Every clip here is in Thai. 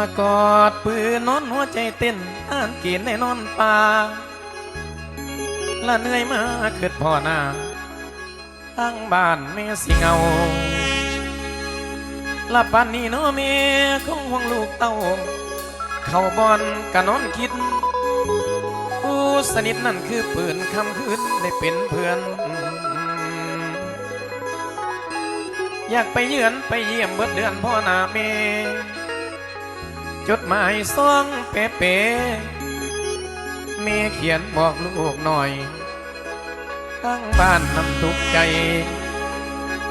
ละกอดปืนนอนหัวใจเต้นอ่านกินในนอนป่าละเหนื่อยมาเกิดพ่อหน้าทางบ้านแม่สิเงาละปานนี้เน้อแม่คงห่วงลูกเต้า เข้าบอนกะนอนคิดผู้สนิทนั่นคือปืนคำคืนได้เป็นเพื่อนอยากไปเยือนไปเยี่ยมเบิดเดือนพ่อนาเม จดหมายซ่องเป๊ะๆเมีเขียนบอกลูกหน่อย ตั้งบ้านนำทุกใจ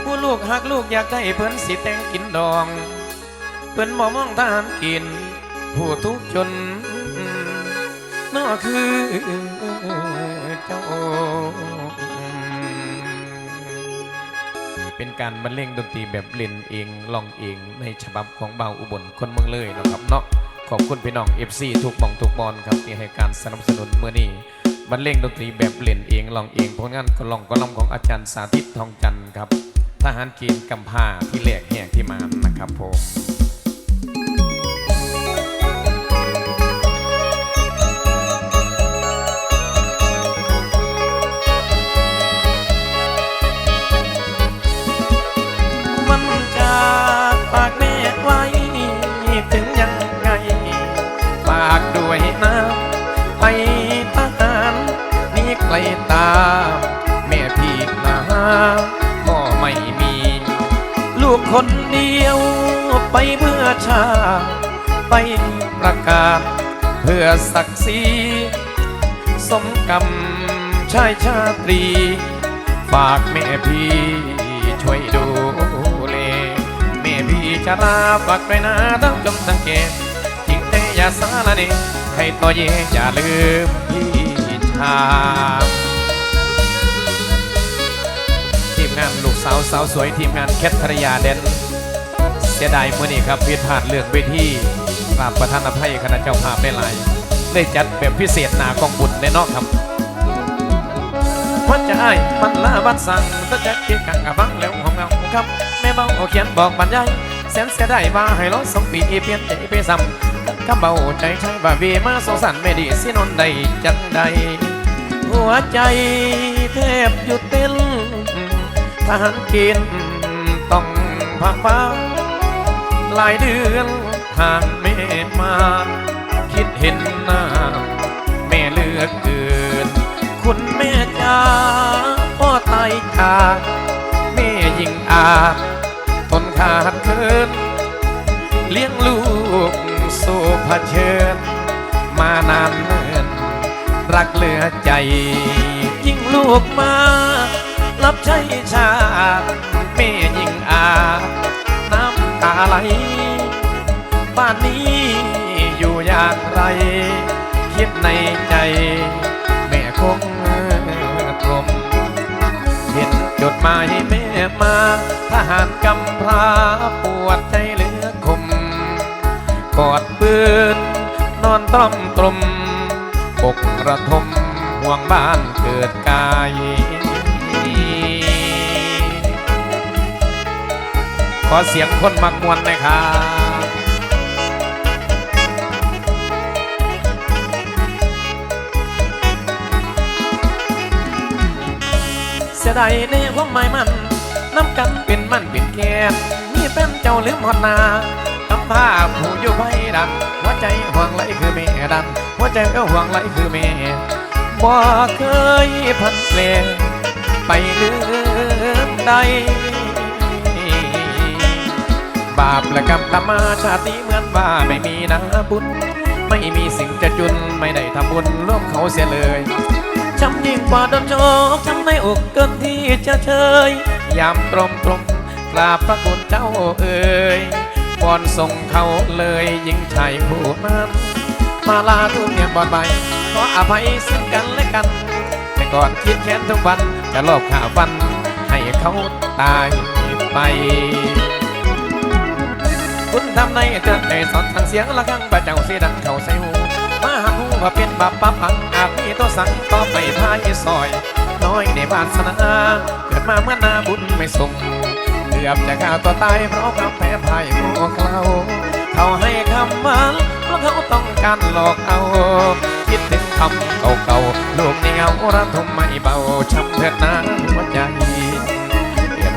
ผู้ลูกหักลูกอยากได้เพิ่นสิแต่งกินดอง เพิ่นบ่มองทารกิน ผู้ทุกจนนอคือเจ้า เป็นการบรรเลงดนตรีแบบเล่นเองลองเองในฉบับของเบาอุบลคนเมืองเลยนะครับเนาะขอบคุณพี่น้อง FC ทุกหมองทุกบอลครับที่ให้การสนับสนุนเมื่อนี้บรรเลงดนตรีแบบเล่นเองลองเองผลงานกลองกลองของอาจารย์สาธิตทองจันทร์ครับทหารเกีนกำพร้าที่แหลกแหกที่มานะครับผม คนเดียวไปเพื่อชา ไปประกาศ เพื่อศักดิ์ศรีสมกรรมชายชาตรี ฝากแม่พี่ช่วยดูแลแม่พี่จะลาฝากไปนะทั้งจงสังเกตจริงแต่อย่าสารเนใครต่อเย่อย่าลืมพี่ชา ลูกสาวสาวสวยทีมงานแคทธรยาเดนเสียดายมื่อนี้ครับผิดพลาดเรื่องเวทีกราบประธานอภัยคณะเจ้าภาพได้หลายได้จัดแบบพิเศษหนากองบุญในนอกครับพันจะอ้ายมันลาบัดสั่งก็จะเกี่ยกังกับบังแล้วของเงาครับแม่เบาเขียนบอกบรรยายแสนเสียดายว่าให้รอสองปีเปลี่ยนใจไปซ้ำคำเบาใจใช้ว่าเวมาสงสารไม่ดีสินอนใดจังใดหัวใจแทบหยุดเต้น ทหารเกณฑ์ต้องพักฟ้า หลายเดือนห่างแม่มา คิดเห็นหน้า แม่เลือกเกิน คุณแม่จ้าพ่อตายจากแม่ยิ่งอาทนขาดเคินเลี้ยงลูกสู้เชิญ มานานเนินรักเหลือใจ ยิ่งลูกมา รับใช้ชาติแม่ยิ่งอาน้ำตาไหล บ้านนี้อยู่อย่างไร คิดในใจ แม่คงกลมเห็นจดหมายแม่มาทหารกำพร้าปวดใจเหลือคม กอดปืน นอนต้อมตรมปกระทมห่วงบ้านเกิดกาย ขอเสียงคนมักมวนนะครับเสียดายในความหมายมันน้ำกันเป็นมันเป็นแกนมีเป็นเจ้าลืมหอดนาคำพาผู้อยู่ไฟดังหัวใจห่วงไหลคือแม่ดังหัวใจก็ห่วงไหลคือแม่บ่เคยพันเปลงไปลืมใด บาปและกรรมตามมาชาตินี้เหมือนว่าไม่มีนาบุญ ไม่มีสิ่งจะจุนไม่ได้ทำบุญร่วมเขาเสียเลยช้ำยิ่งกว่าโดนโชกช้ำในอกเกินที่จะเชยยามตรมตรมกราบพระคุณเจ้าเอ่ยบอนส่งเขาเลยยิ่งชายผู้นั้นมาลาทุกเนี่ยบอนใบขออภัยซึ่งกันและกัน แต่ก่อนคิดแค้นทุกวันจะลอบข่าฟันให้เขาตายไป คุณทำในเตือนใจสอนสั่งเสียงละกังบะเจ้าเสียดังเข้าใส่หูมาหาหูว่าเป็นบาปปั๊บปังอาจมีตัวสังต่อไปพายซอย น้อยในบ้านสนาเกิดมาเมื่อนาบุญไม่ส่งเกือบจะฆ่าตัวตายเพราะควาแพ้พ่ายพวกเราเขาให้คำมันเพราะเขาต้องการหลอกเอาคิดถึงคำเก่าๆลูกในเงาระทมไม่เบาช้ำเถิดนะหัวใจ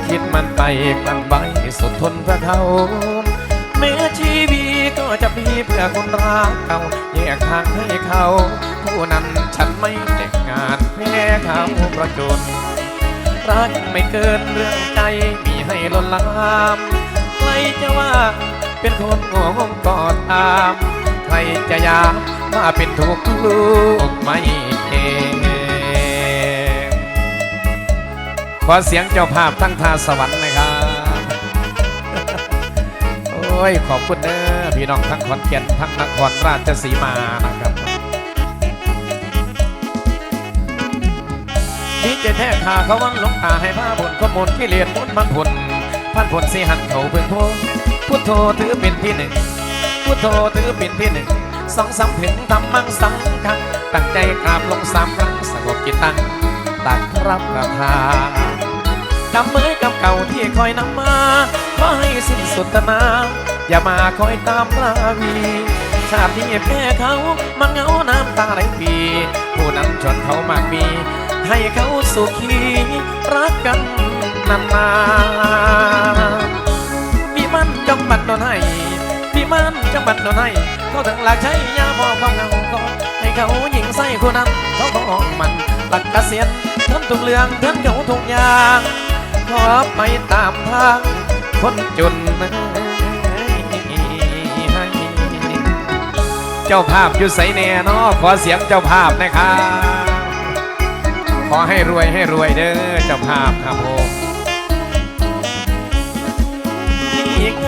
คิดมันไปกลั้นไว้สุดทนเพื่อเขา แม้ชีวิตก็จะมีเพื่อคนรักเขาแยกทางให้เขา ผู้นั้นฉันไม่แต่งงานแพ้เขาประจน รักไม่เกินเรื่องใจมีให้ล้นลามใครจะว่าเป็นคนโง่งงกอดตาม ใครจะยามว่าเป็นทุกลูกไม่เองขอเสียงเจ้าภาพทั้งทาสวรรค์หน ยขอบคุณเด้อพี่น้องทั้งขอนแก่นทั้งนครราชสีมานะครับนี่จะแท้ขาเขาวังหลงตาให้ผ้าบนขมลที่เรียนมุนบางผลพันผลสีหันเขาเพิ่งโพพุทโธถือเป็นที่หนึ่งพุทโธถือเป็นที่หนึ่งสองสามถึงทำมั่งสังคังตั้งใจกราบลงสามครั้งสงบจิตตั้งตักรับประทานกำมือกับเก่าที่คอยนำมาขอให้สิ้นสุดนา อย่ามาคอยตามราวีชาติที่แพ้เขามันเหงาน้ำตาไหลปีผู้นำชนเขามากมีให้เขาสุขีรักกันนานๆมีมันจงบัดนอนให้มีมันจงบัดนอนให้เขาถึงหลักใช้ยาพอความเหงาก็ให้เขาหญิงใส่คนนั้นเขาของมันหลักเกษียณทำทุกเรื่องทั้งเขาทุกอย่างขอไปตามทางคนจน เจ้าภาพอยู่ใสแน่เนอขอเสียงเจ้าภาพนะครับขอให้รวยให้รวยเด้อเจ้าภาพครับผมนี่ไง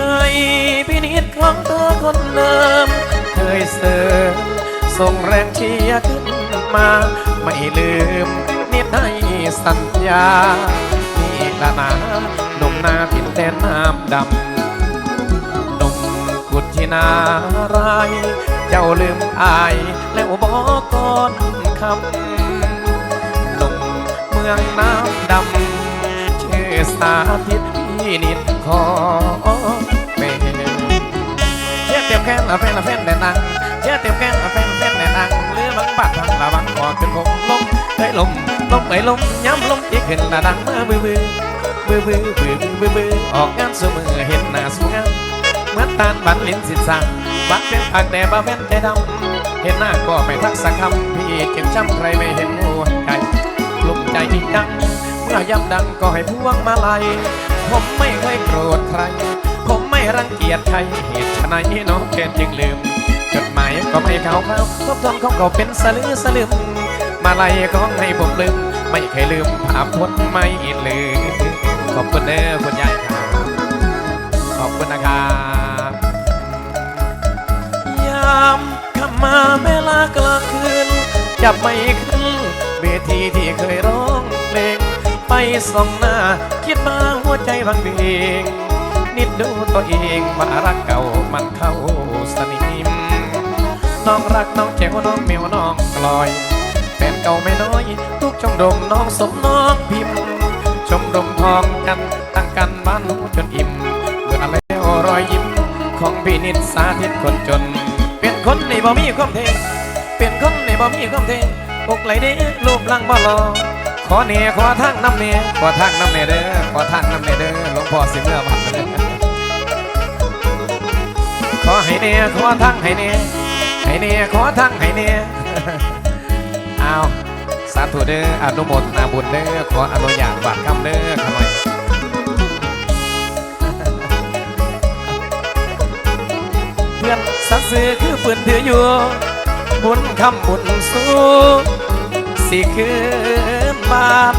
พินิจของเธอคนเดิมเคยเสริมส่งแรงเชียร์ขึ้นมา ไม่ลืมนิดให้สัญญานี่ละนาหนุ่มนาทินแดนน้ำดำ ที่นารายเจ้าลืมอายแล้วบอกก่อนคำหนุ่มเมืองน้ำดำชื่อสาธิตพี่นิดขอเป็นเชื่อเต็มแค้นละแฟนละแฟนแต่นังเชื่อเต็มแค้นละแฟนละแฟนแต่นังหรือบังบัดทางละบังคอขึ้นคงลมเอ้ยลมลมเอ้ยลมย้ำลมที่ขึ้นละดังเมื่อบื้อบื้อบื้อบื้อบื้อบื้อบื้อออกงานสมือเห็นหน้าสวยงาม เหมือนตาลบันลิ้นสินสังบักเป็นผักแต่บ่าเป็นใจดำเห็นหน้าก็ไม่ทักสักคำพี่เก็บช้ำใครไม่เห็นหัวใจกลุ่มใจจริงจังเมื่อยำดังก็ให้พวงมาลัยผมไม่เคยโกรธใคร ผมไม่รังเกียจใครเหตุไฉนน้องแกนจึงลืม จดหมายก็ไม่เขาเขาทบทวนของเขาเป็นสลือสลืม มาลัยก็ให้ผมลืม ไม่เคยลืมภาพพจน์ไม่ลืมขอบคุณเด้อคุณยายครับ มาเวลากลางคืน จับไม่ขึ้นเวทีที่เคยร้องเพลง ไปส่องหน้า คิดมาหัวใจบางเบงนิดดูตัวเองว่ารักเก่ามันเข้าสนิมน้องรักน้องแจ๋วน้องเมียวน้องกลอยแฟนเก่าไม่น้อย ทุกชมรมน้องสมน้องพิมพ์ ชมรมทองกันตั้งกันบ้านหูจนอิ่มเมื่อแล้วรอยยิ้มของพี่นิดสาธิตคนจนเป็น คนในบ่มีความเทเป็นคนในบ่มีความเทอกไหลเด้รูปร่างบ่หลอขอเนขอทางน้ำเนขอทางน้ำเนเด้อขอทางน้ำเนเด้อหลวงพ่อสิเมื่อวันเด้อขอให้เนขอทางให้เนให้เนขอทางให้เนเอาสาธุเด้ออนุโมทนาบุญเด้อขออนุญาตบาดคำเด้อขน่อย สัตว์ซื้อคือปืนถืออยู่บุญคำบุญสู้สิคืนบ้าน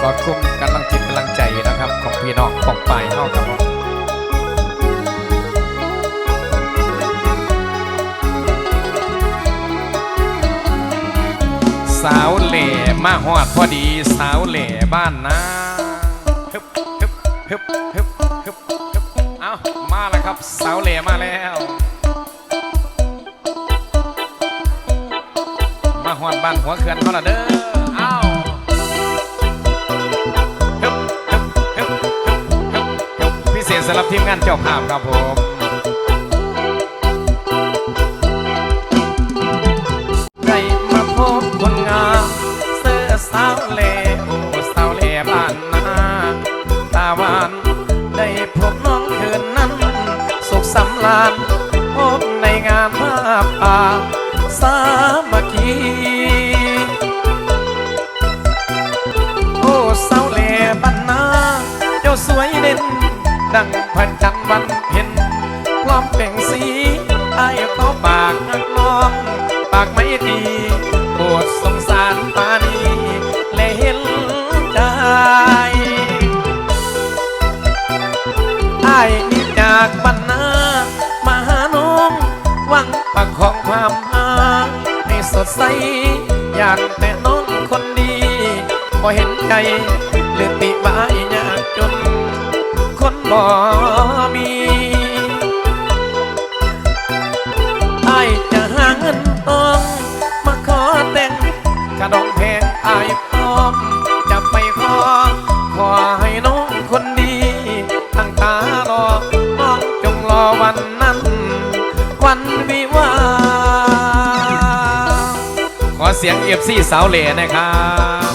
กอดคุ้มกำลังจิตกำลังใจนะครับ ของพี่น้องของป่ายเฮาครับสาวเหล่มาหอดพอดี สาวเหล่บ้านนา ฮึบฮึบฮึบฮึบเอามาแล้วครับสาวเหล่มาแล้ว มาหอดบ้านหัวเขื่อนเขาละเด้อเอ้าฮึบฮึบฮึบฮึบฮึบฮึบพิเศษสำหรับทีมงานเจ้าภาพครับผมได้มาพบคนงามเสื้อสาวเหล่ พบในงานผ้าป่าสามัคคีโอ้สาวเล่บ้านนาเจ้าสวยเด่น ดังพระจันทร์วันเพ็ญพร้อมเปล่งสีไอ้ายเขาปากนักน้อง ปากไม่ดีโปรดสงสารปานี ดใส อยากแต่น้องคนดี พอเห็นใจเลือติบ้ายยากจน คนบ่มีไซี่สาวเหล่นะครับ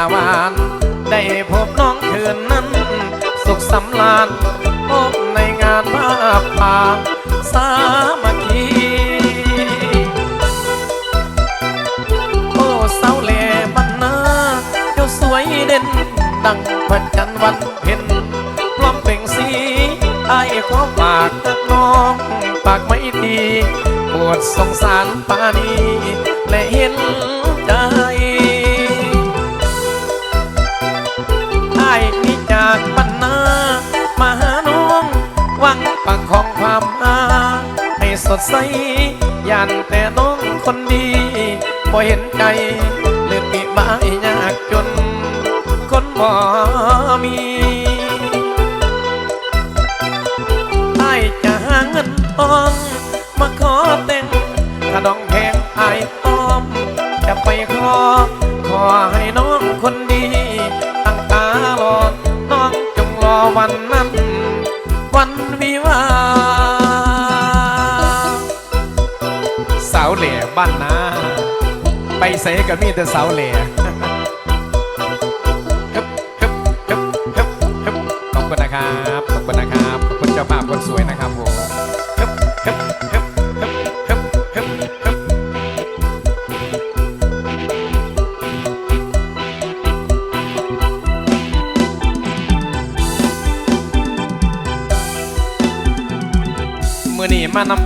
าวาน ได้พบน้องคืนนั้น สุขสำราญพบในงานภาพป่าสามัคคีโอ้สาวเหล่บ้านนาเจ้าสวยเด่น ดังพระจันทร์วันเพ็ญพร้อมเปล่งสีไอ้ขอฝากตักน้องปากไม่ดี ปวดสงสารปานีและเห็น สดใสยันแต่น้องคนดีพอเห็นใจเลือดปีบายยากจน คนบ่มีไอ้จะหาเงินทองมาขอแต่งถ้าดองแพงไอ้อม จะไปขอ ขอให้น้องคนดี ตั้งตารอน้องจงรอวันนั้น วันวิวา บ้านนาไปเส่ก็มีแต่สาวเหล่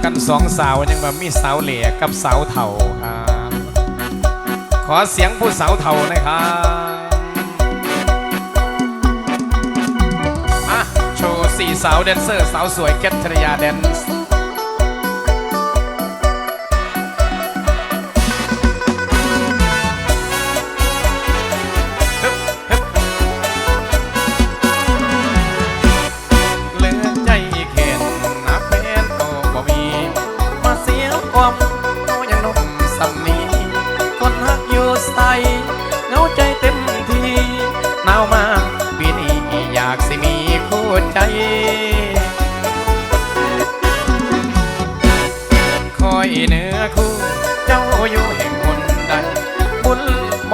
กันสองสาวยังแบบมีสาวเหล่กับสาวเถ่าครับ ขอเสียงผู้สาวเถ่านะครับอะโชว์สี่สาวแดนเซอร์ สาวสวยแคทธริยาแดนซ์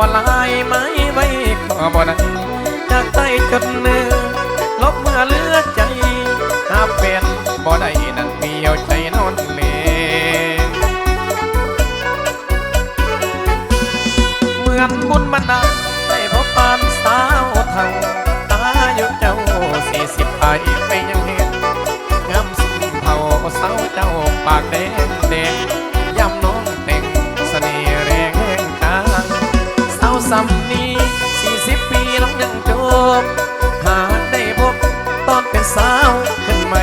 บ่ลายไม้ไว้ขอบ่ได้จากใต้จดเนื้อ บ หาได้พบตอนเป็นสาวขึ้นใหม่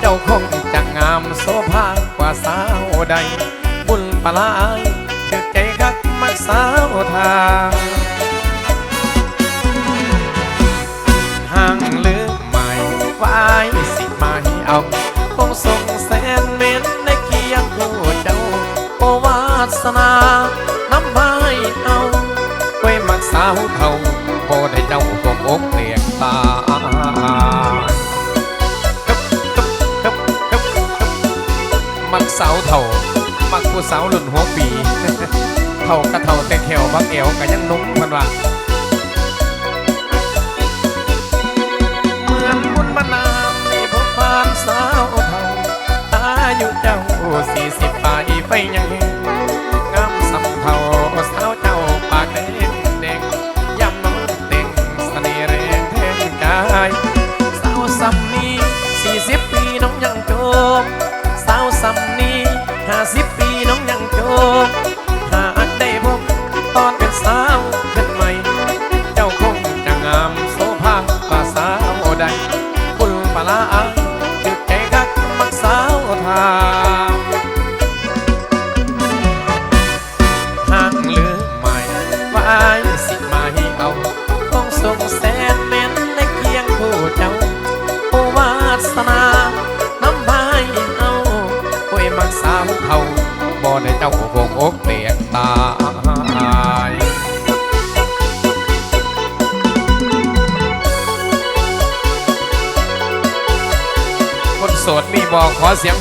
เจ้าคงจะงามโสภากว่าสาวใด บุญปลายถึกใจคักมักสาวทางห่างหรือไม่ไว้สิมาให้เอาคงส่งแสนเมตรในเคียงคู่เจ้าโอวาสนาน้ำไม้เอาไว้มักสาวทา มักผู้สาวรุ่นหัวปีเท่ากะเท่าแต่แขวบักเอวก็ยังนุ่มมันว่าเหมือนบุญมานามที่พบผ่านสาวเท่าอายุเจ้าสี่สิบปลายไปยังงามสำเท่าสาวเจ้าปากแดงแดงย่ำน้องเด้งเสน่ห์แรงแทงกายสาวสำนีสี่สิบปีน้องยังโจบสาวสำนีห้าสิบปี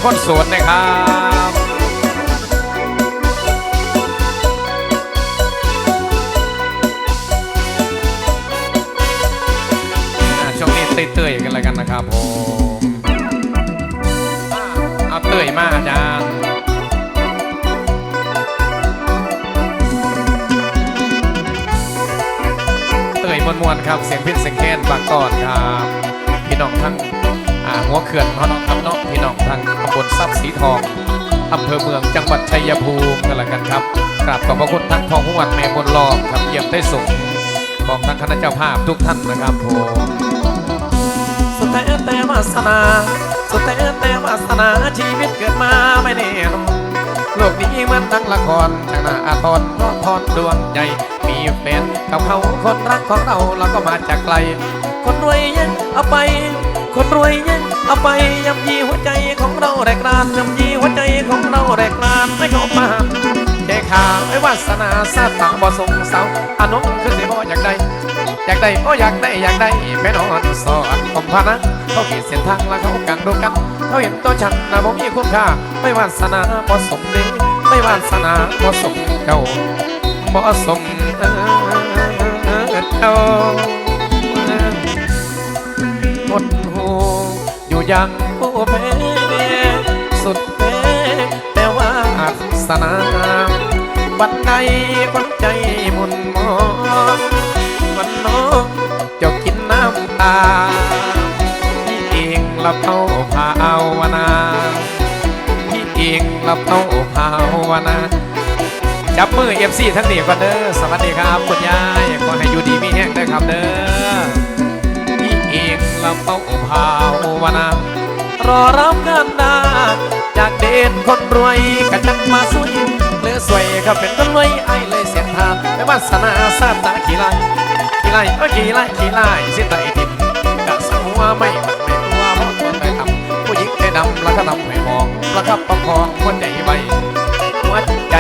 คนสดหนะครับอ่าช่วงนี้เตยๆกันแล้วกันนะครับผมเอาเตยมาอาจารย์เตยมวนมวนๆครับ เสียงพินเสียงแค้นบาก่อนครับ พี่น้องทั้งอ่าหัวเขื่อนเขาเน ครับกราบขอบพระคุณทั้งพ่อผู้วันแม่บนรอบครับเยี่ยมได้ส่งของทั้งคณะเจ้าภาพทุกท่านนะครับผมสุดแต่แต่วาสนาสุดแต่แต่วาสนาชีวิตเกิดมาไม่แน่นโลกนี้เหมือนดังละครช่างน่าอาทรเพราะทอนดวงใจมีแฟนกับเขาคนรักของเราเราก็มาจากไกล คนรวยยังเอาไป คนรวยยังเอาไปยำยีหัวใจของเราแรกรานยำยีหัวใจของเราแรกรานไม่เขามา ข่าวไม่วาสนาซาตาบ่สงสาวอานงคือสิบ่อยากได้อยากได้โอ้อยากได้อยากได้แม่นอนสอนผมพานะเขาขีดเส้นทางแล้วเขากันดูกันเขาเห็นตัวฉันนะผมมีคุณค่าไม่วาสนาบ่สมเด็ไม่วาสนาบ่สมเจ้าบ่สมเออเจ้าหมดหูอยู่ยังผู้แพ้สุดแพ้แต่ว่าสนา วันใดคนใจหมุนมองวันน้องเจ้ากินน้ำตาพี่เองรับเอาภาวนาพี่เองรับเอาภาวนาจับมือเอฟซีทั้งนี้ก่อนเด้อสวัสดีครับคุณยายขอให้อยู่ดีมีแห้งเด้ครับเด้อพี่เองรับเอาภาวนา รอรับงานดาจากเด่นคนรวยกะจักมาสวย อสวยก็เป็นคนรวยไอ้เลยเสียงทานไม่วาสนาซาตาขี่ไล่ขี่ไล่เอ้ยขี่ไล่ขี่ไล่สิตาไอติมกะสังว่าไม่มันไม่กลัวเพราะตัวไปทำผู้หญิงใจดำแล้วก็ทำให้มองแล้วก็ประคองหัวใจใบหัวใจ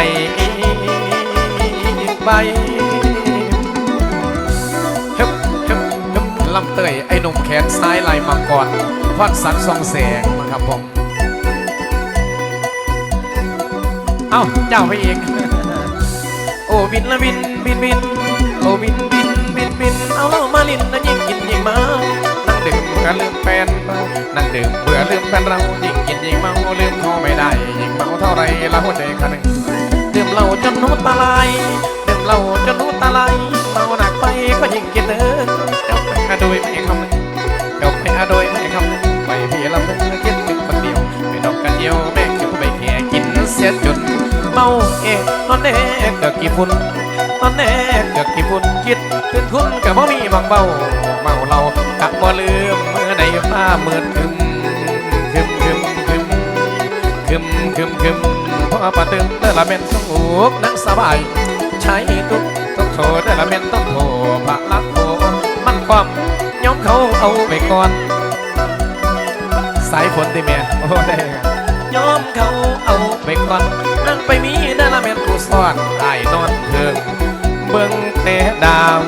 ใบฮึบฮึบฮึบลำเตยไอ้หนุ่มแขนซ้ายลายมังกรพอดสักสองแสงนะครับผม เอ้าเจ้าไปเอง โอ้บินละบินบินบินโอ้บินบินบินบินเอาเหล้ามาลินนะยิ่งกินยิ่งเมานั่งดื่มเบื่อลืมแฟนเรานั่งดื่มเบื่อลืมแฟนเรายิ่งกินยิ่งเมาลืมเขาไม่ได้ยิ่งเมาเท่าไรละหัวใจคันหนึ่งดื่มเหล้าจนหูตาลายดื่มเหล้าจนหูตาลายเมาหนักไปก็ยิ่งกินเด้อเจ้าไปอาโดยไม่คำนึงเจ้าไปอาโดยไม่คำนึงไปพี่ลำนึงคิดถึงคนเดียวไปดอกกันเดียวแม่คิวไปแค่กินเสียจน เมาเอะนอนเน่เกิดกี่ฝุ่นนอนเน่เกิดกี่ฝุ่นคิดถึงคุณกับพ่มีบางเบาเมาเรากับบ่ลืมเมื่อใดฟ้ามืดคึมคึมคึมคึมคึมคึมคึมพอปะตึมเดอละเม็นสงบนั่งสบาย ใช้ตุกตุกโถเดอละเม็นต้องโถพระลักโถมันความย้อมเขาเอาไปก่อน สายฝนติเมียโอ้ได้ ยอมเขาเอาไปก่อนนั่งไปมีเดอละเม็นกูซ่อนไอ้นอนเถิงเบิ่งแต่ดาว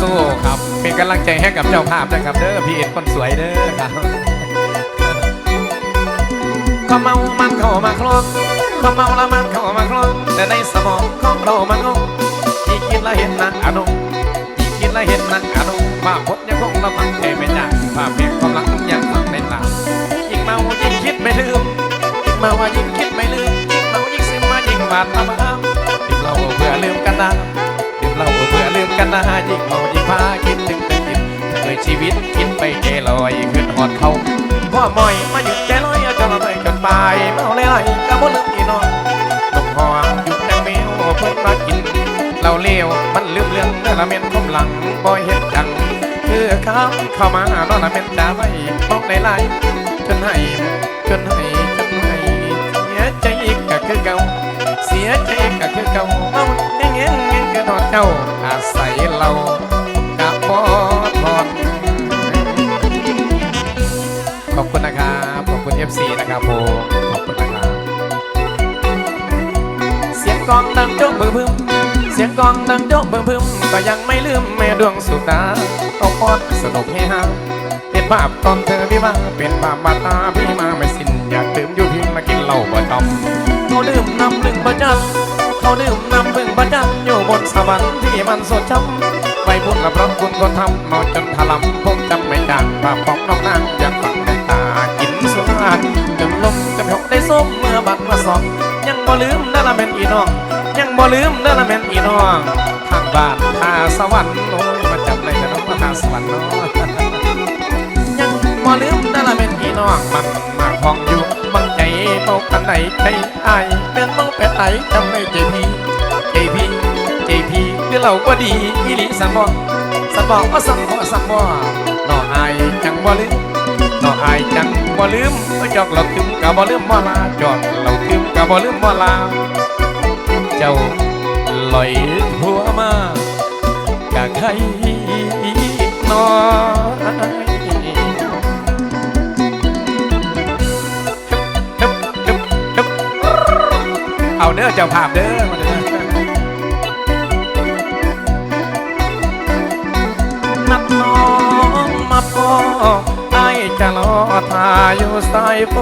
สู้ๆครับ เป็นกำลังใจให้กับเจ้าภาพนะครับเด้อพี่เอ็นคนสวยเด้อครับก็เมามันเข้ามาคลองก็เมาละมันเข้ามาคลองแต่ในสมองของเรามันงงที่คิดและเห็นนางอนุที่คิดและเห็นนางอนุ มาพบยังคงละมันใจไม่ได้ภาพเพียงความรักยังฝังในตายิ่งเมายิ่งคิดไม่ลืมยิ่งเมาว่ายิ่งคิดไม่ลืมยิ่งเมายิ่งซึมมายิ่งบาดตาบ้ามยิ่งเราเบื่อลืมกันนะยิ่งเราเบื่อลืมกันนะยิ่งเมายิ่งพาคิดถึงแต่คิดเคยชีวิตคิดไปเกลอยขึ้นหอดเขาพ่อมอยมาหยุดใจลอยจนเราไปจนปลายเมาเลยไหลก็บ่ลืมอีน้องลงหองหยุดแต่แมวเพิ่นมากินเราเลวมันลืมเรื่องเนื้อละเม็นคมหลังบ่เห็นจัง คือเขาเข้ามานอนละเม็นจ้าไว้มองไหลๆจนให้จนให้จนให้เสียใจอีกก็คือเก่าเสียใจอีกก็คือเก่าเมาเงี้ยเงี้ยเงี้ยคือทอดเจ้าอาศัยเรากับบ่ทอนขอบคุณนะครับขอบคุณ FC นะครับผมขอบคุณนะครับเสียงกองดังโจ๊กบึ้มบึ้ม เสียงกองดังโจ๊กบึ้มบึ้มก็ยังไม่ลืมแม่ดวงสุดาเอาพอดสนุกเฮฮาเป็นภาพตอนเธอพี่มาเป็นภาพบาดตาพี่มาไม่สิ้นอยากดื่มอยู่พิงมากินเหล้าบ่จอมเขาดื่มน้ำลึงประจันเขาดื่มน้ำพึ่งประจันอยู่บนสวรรค์ที่มันสดช้ำไปบุญละเพราะคุณคนทำเมาจนถลำผมจำไม่จางภาพของน้องนางอยากฟังในตากินสุราจนลมจนหกได้ส้มเมื่อบัดมาสองยังบ่ลืมนั่นละเป็นอีน้อง งบ่ลืมนั่นละเป็นอีน้องทางบ้านทาสวรรค์โอ้ยมาจำเลยนะน้องว่าทาสวรรค์เนาะยังบ่ลืมนั่นละเป็นอีน้องมันมาพองอยู่บังใจเมากันไหนใจอายเป็นเมาเป็ดไอจำไม่ใจพี่ใจพี่ใจพี่คือเราก็ดีอีหลีสันบอกสันบอกว่าสันบอกสันบอกน้องอายจังบ่ลืมน้องอายจังบ่ลืมก็จอกเราถึมกับบ่ลืมบ่ลาจอกเราถึมกับบ่ลืมบ่ลา เจ้าลอยหัวมากะใครน้อยเอาเด้อเจ้าภาพเด้อมาเด้อนัดน้องมาพอไอ้จะรอทาอยู่สายฝ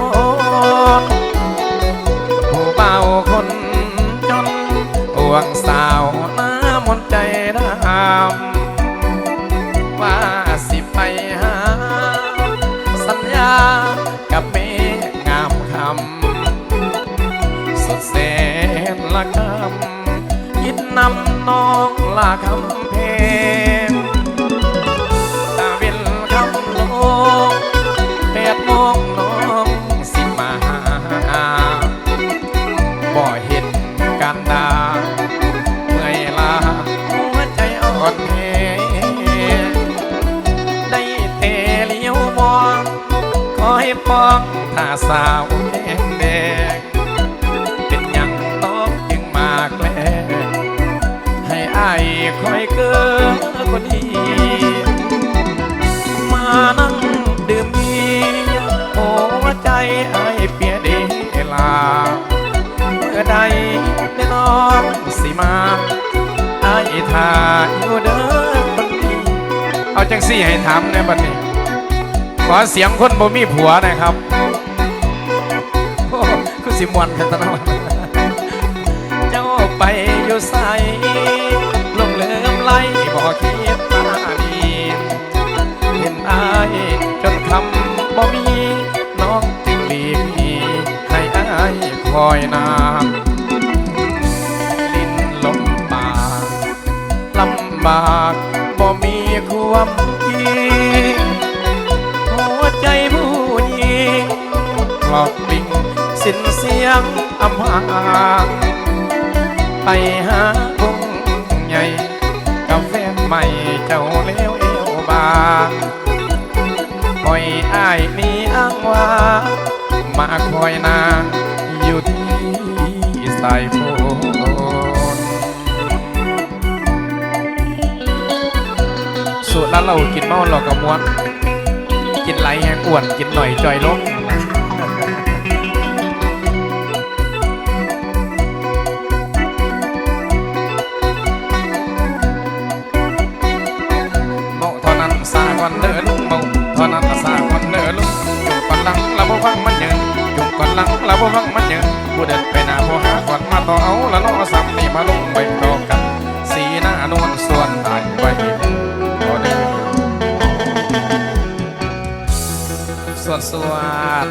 นผู้เบาคน วงสาวน้ามนใจดำว่าสิไปหา สัญญากับเมงามคำสุดแสนละคำยิดนำน้องละคำ สาวแดงแดงเป็นยังต้องจึงมาแกล้งให้อายคอยเกินคนดีมานั่งดื่มนี้หัวใจไอายเปียเดลาเมื่อใดได้น้องสิมาไอ้ายทาอยู่เด้อบัดนี้เอาจังสี่ให้ถามในบัดนี้ขอเสียงคนบ่มีผัวนะครับ สิมวนกันตลอดเจ้าไปอยู่ใสลงเลืมไหลบ่คิดตาดีเห็นอายจนคำบ่มีน้องจึงลีพีให้อายคอยนานลิ้นลมปากลำบากบ่มีความคิดหัวใจผู้หญิงกลอก สิ้นเสียงอำพางไปหาคงใหญ่กับแฟนใหม่เจ้าเลี้ยวเอวบางคอยอ้ายนี้อ้างว่า มาคอยนางอยู่ที่สายฝนสูตรแล้วเรากินเมาเราก็ม้วน กินไหลแหงอ้วนกินหน่อยจอยลง บ่ฟังมันเยอะผู้เดินไปหน้าผู้หาก่อนมาต่อเอาละน้องซ้ำนี่มาลงไปต่อกัน สีหน้านวลส่วนตายไว้ต่อเดินส่วนส่วน